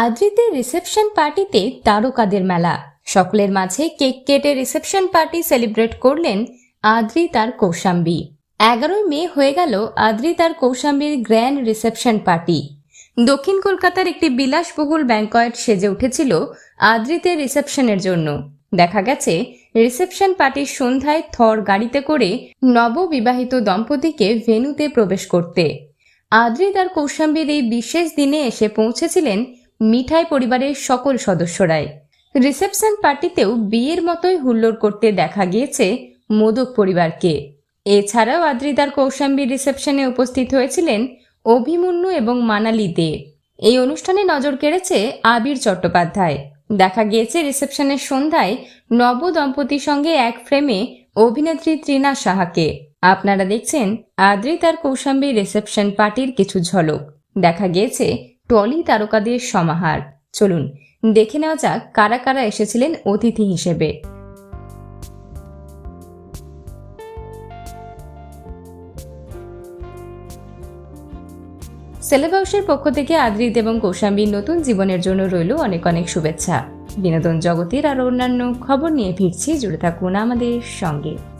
আদ্রিতে reception পার্টিতে তারকাদের মেলা। সকলের মাঝে কেক কেটে রিসেপশন পার্টি সেলিব্রেট করলেন আদ্রি তার কৌশাম্বী। এগারোই মে হয়ে গেল আদ্রি তার কৌশাম্বীর গ্র্যান্ড রিসেপশন পার্টি। দক্ষিণ কলকাতার একটি বিলাসবহুল ব্যাংকয়েট সেজে উঠেছিল আদ্রিতে রিসেপশনের জন্য। দেখা গেছে, রিসেপশন পার্টির সন্ধ্যায় থর গাড়িতে করে নববিবাহিত দম্পতিকে ভেন্যুতে প্রবেশ করতে। আদ্রি তার কৌশাম্বীর এই বিশেষ দিনে এসে পৌঁছেছিলেন মিঠাই পরিবারের সকল সদস্যরাই। রিসেপশন পার্টিতেও বিয়ের মতোই হুল্লোড় করতে দেখা গিয়েছে মোদক পরিবারকে। এছাড়াও আদ্রি তার কৌশাম্বীর রিসেপশনে উপস্থিত হয়েছিলেন অভিমন্যু এবং মানালি দে। এই অনুষ্ঠানে নজর কেড়েছে আবির চট্টোপাধ্যায়। দেখা গিয়েছে রিসেপশনের সন্ধ্যায় নব দম্পতির সঙ্গে এক ফ্রেমে অভিনেত্রী ত্রিনা সাহাকে। আপনারা দেখছেন আদ্রি তার কৌশাম্বী রিসেপশন পার্টির কিছু ঝলক। দেখা গিয়েছে টলি তারকাদের সমাহার। চলুন, দেখে নেওয়া যাক কারা কারা এসেছিলেন অতিথি হিসেবে। সেলেব হাউসের পক্ষ থেকে আদ্রিত এবং কৌশাম্বীর নতুন জীবনের জন্য রইল অনেক অনেক শুভেচ্ছা। বিনোদন জগতের আর অন্যান্য খবর নিয়ে ফিরছি, জুড়ে থাকুন আমাদের সঙ্গে।